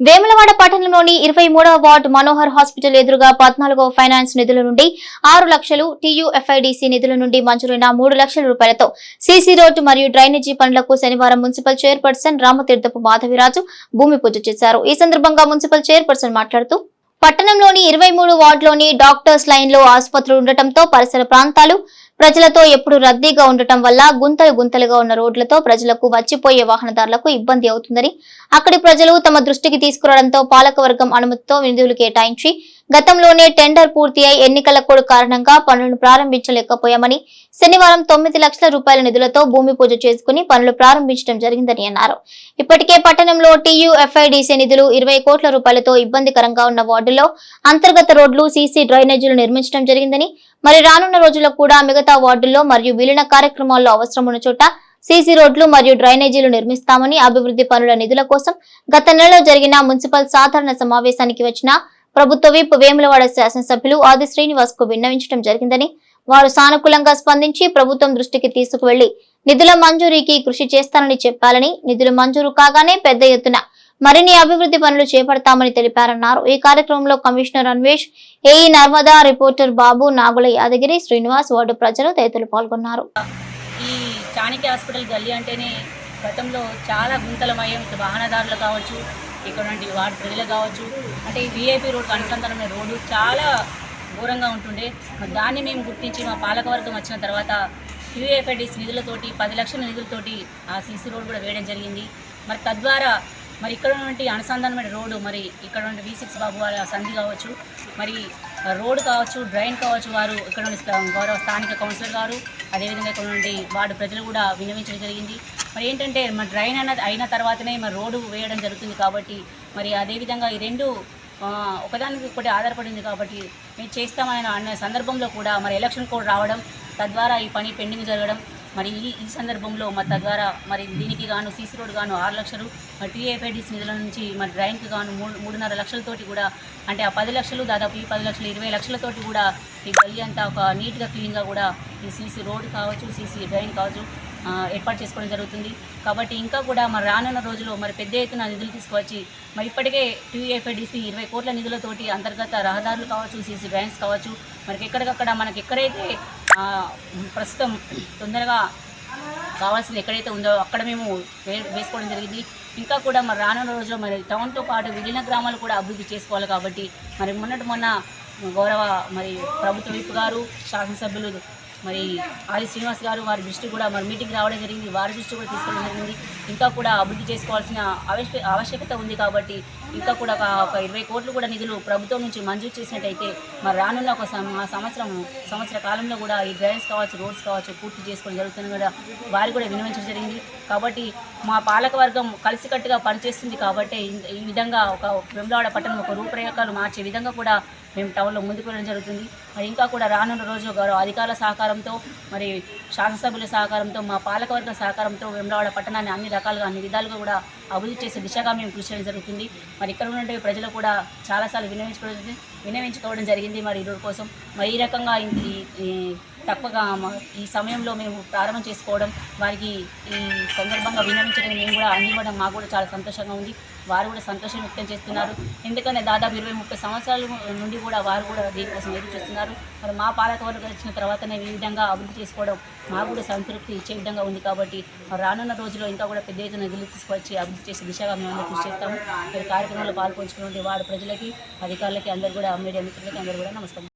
వేములవాడ పట్టణంలోని ఇరవై మూడవ వార్డు మనోహర్ హాస్పిటల్ ఎదురుగా పద్నాలుగవ ఫైనాన్స్ నిధుల నుండి ఆరు లక్షలు టీయూఎఫ్ఐడిసి నిధుల నుండి మంజూరైన మూడు లక్షల రూపాయలతో సీసీ రోడ్డు మరియు డ్రైనేజీ పనులకు శనివారం మున్సిపల్ చైర్పర్సన్ రామతీర్థపు మాధవిరాజు భూమి పూజ చేశారు. ఈ సందర్భంగా మున్సిపల్ చైర్పర్సన్ మాట్లాడుతూ పట్టణంలోని ఇరవై మూడు వార్డులోని డాక్టర్స్ లైన్లో ఆసుపత్రులు ఉండటంతో పరిసర ప్రాంతాలు ప్రజలతో ఎప్పుడు రద్దీగా ఉండటం వల్ల గుంతలు గుంతలుగా ఉన్న రోడ్లతో ప్రజలకు వచ్చిపోయే వాహనదారులకు ఇబ్బంది అవుతుందని అక్కడి ప్రజలు తమ దృష్టికి తీసుకురావడంతో పాలకవర్గం అనుమతితో నిధులు కేటాయించి గతంలోనే టెండర్ పూర్తి అయి ఎన్నికల కోడ్ కారణంగా పనులను ప్రారంభించలేకపోయామని శనివారం తొమ్మిది లక్షల రూపాయల నిధులతో భూమి పూజ చేసుకుని పనులు ప్రారంభించడం జరిగిందని అన్నారు. ఇప్పటికే పట్టణంలో టీయూఎఫ్ఐడిసి నిధులు ఇరవై కోట్ల రూపాయలతో ఇబ్బందికరంగా ఉన్న వార్డులో అంతర్గత రోడ్లు సీసీ డ్రైనేజీలు నిర్మించడం జరిగిందని మరి రానున్న రోజుల్లో కూడా మిగతా వార్డుల్లో మరియు విలీన కార్యక్రమాల్లో అవసరం ఉన్న చోట సీసీ రోడ్లు మరియు డ్రైనేజీలు నిర్మిస్తామని అభివృద్ధి పనుల నిధుల కోసం గత నెలలో జరిగిన మున్సిపల్ సాధారణ సమావేశానికి వచ్చిన ప్రభుత్వ విప్ వేములవాడ శాసనసభ్యులు ఆది శ్రీనివాస్కు విన్నవించడం జరిగిందని వారు సానుకూలంగా స్పందించి ప్రభుత్వం దృష్టికి తీసుకువెళ్ళి నిధుల మంజూరీకి కృషి చేస్తానని చెప్పాలని నిధులు మంజూరు కాగానే పెద్ద ఎత్తున మరిన్ని అభివృద్ధి పనులు చేపడతామని తెలిపారన్నారు. ఈ కార్యక్రమంలో commissioner Anvesh AE Narmada reporter Babu Nagula Yadagiri Srinivas ward ప్రజలు తదితరులు పాల్గొన్నారు. ఈ చాణక్య హాస్పిటల్ గల్లీ అంటేనే గతంలో చాలా గుంతలమయం. ఇటు వాహనదారులు కావచ్చు ఇక్కడ వార్డు ప్రజలు కావచ్చు అంటే ఈ వీఐపీ రోడ్డు అనుసంధానమైన రోడ్డు చాలా ఘోరంగా ఉంటుండే. మరి దాన్ని మేము గుర్తించి మా పాలకవర్గం వచ్చిన తర్వాత యూఏఫ్ఐడిస్ నిధులతోటి పది లక్షల నిధులతోటి ఆ సీసీ రోడ్ కూడా వేయడం జరిగింది. మరి తద్వారా మరి ఇక్కడ నుండి అనుసంధానమైన రోడ్డు మరి ఇక్కడ నుండి వి సిక్స్ బాబు వాళ్ళ సంధి కావచ్చు మరి రోడ్ కావచ్చు డ్రైన్ కావచ్చు వారు ఇక్కడ గౌరవ స్థానిక కౌన్సిలర్ గారు అదేవిధంగా ఇక్కడ నుండి వార్డు ప్రజలు కూడా విన్నవించడం జరిగింది. మరి ఏంటంటే మరి డ్రైన్ అన్నది అయిన తర్వాతనే మరి రోడ్డు వేయడం జరుగుతుంది కాబట్టి మరి అదేవిధంగా ఈ రెండు ఒకదానికి ఒకటి ఆధారపడింది కాబట్టి మేము చేస్తామని అన్న సందర్భంలో కూడా మరి ఎలక్షన్ కోడ్ రావడం తద్వారా ఈ పని పెండింగ్ జరగడం మరి ఈ ఈ సందర్భంలో మరి తద్వారా మరి దీనికి గాను సీసీ రోడ్ గాను ఆరు లక్షలు మరి టీఏఫ్ఐడిస్ నిధుల నుంచి మరి డ్రైన్కి గాను మూడు మూడున్నర లక్షలతోటి కూడా అంటే ఆ పది లక్షలు దాదాపు ఈ పది లక్షలు ఇరవై లక్షలతోటి కూడా ఈ గల్లీ అంతా ఒక నీట్గా క్లీన్గా కూడా ఈ సీసీ రోడ్ కావచ్చు సీసీ డ్రైన్ కావచ్చు ఏర్పాటు చేసుకోవడం జరుగుతుంది. కాబట్టి ఇంకా కూడా మరి రానున్న రోజుల్లో మరి పెద్ద ఎత్తున నిధులు తీసుకువచ్చి మరి ఇప్పటికే టీఎఫ్ఐడిసి ఇరవై కోట్ల నిధులతోటి అంతర్గత రహదారులు కావచ్చు సీసీ బ్యాంక్స్ కావచ్చు మనకి ఎక్కడికక్కడ మనకి ఎక్కడైతే ప్రస్తుతం తొందరగా కావాల్సింది ఎక్కడైతే ఉందో అక్కడ మేము వే వేసుకోవడం జరిగింది. ఇంకా కూడా మరి రానున్న రోజుల్లో మరి టౌన్తో పాటు విలీన గ్రామాలు కూడా అభివృద్ధి చేసుకోవాలి కాబట్టి మరి మొన్నటి మొన్న గౌరవ మరి ప్రభుత్వ విప్ గారు శాసనసభ్యులు మరి ఆది శ్రీనివాస్ గారు వారి దృష్టి కూడా మరి మీటింగ్ రావడం జరిగింది. వారి దృష్టి కూడా తీసుకోవడం జరిగింది. ఇంకా కూడా అభివృద్ధి చేసుకోవాల్సిన ఆవశ్యకత ఉంది కాబట్టి ఇంకా కూడా ఒక ఇరవై కోట్లు కూడా నిధులు ప్రభుత్వం నుంచి మంజూరు చేసినట్టయితే మరి రానున్న ఒక సంవత్సరం సంవత్సర కాలంలో కూడా ఈ డ్రైన్స్ కావచ్చు రోడ్స్ కావచ్చు పూర్తి చేసుకోవడం జరుగుతుంది కూడా వారు కూడా వినియోగించడం జరిగింది. కాబట్టి మా పాలకవర్గం కలిసికట్టుగా పనిచేస్తుంది కాబట్టి ఈ- విధంగా ఒక వెంబలాడ పట్టణం ఒక రూపురేఖలు మార్చే విధంగా కూడా మేము టౌన్లో ముందుకు వెళ్ళడం జరుగుతుంది. మరి ఇంకా కూడా రానున్న రోజు గారు అధికారుల సహకారంతో మరి శాసనసభ్యుల సహకారంతో మా పాలకవర్గ సహకారంతో వెంబలాడ పట్టణాన్ని అన్ని రకాలుగా అన్ని విధాలుగా కూడా అభివృద్ధి చేసే దిశగా మేము కృషి చేయడం జరుగుతుంది. మరి ఇక్కడ ఉన్నటువంటి ప్రజలు కూడా చాలాసార్లు వినియోగించుకోవడం వినవించుకోవడం జరిగింది. మరి ఈ కోసం మరి ఈ రకంగా ఇది తప్పగా ఈ తక్కువగా ఈ సమయంలో మేము ప్రారంభం చేసుకోవడం వారికి ఈ సందర్భంగా వినవించడం మేము కూడా అందివ్వడం మాకు కూడా చాలా సంతోషంగా ఉంది. వారు కూడా సంతోషం వ్యక్తం చేస్తున్నారు. ఎందుకంటే దాదాపు ఇరవై ముప్పై సంవత్సరాల నుండి కూడా వారు కూడా దీనికోసం ఎదురు చూస్తున్నారు. మరి మా పాలకవర్గం వచ్చిన తర్వాతనే ఈ విధంగా అభివృద్ధి చేసుకోవడం మాకు కూడా సంతృప్తి ఇచ్చే విధంగా ఉంది కాబట్టి రానున్న రోజుల్లో ఇంకా కూడా పెద్ద ఎత్తున నిధులు తీసుకొచ్చి అభివృద్ధి చేసే దిశగా మేము కృషి చేస్తాము. మరి కార్యక్రమంలో పాల్పంచుకున్నటువంటి వారు ప్రజలకి అధికారులకి అందరూ కూడా మీడియా మిత్రులకి అందరూ కూడా నమస్కారం.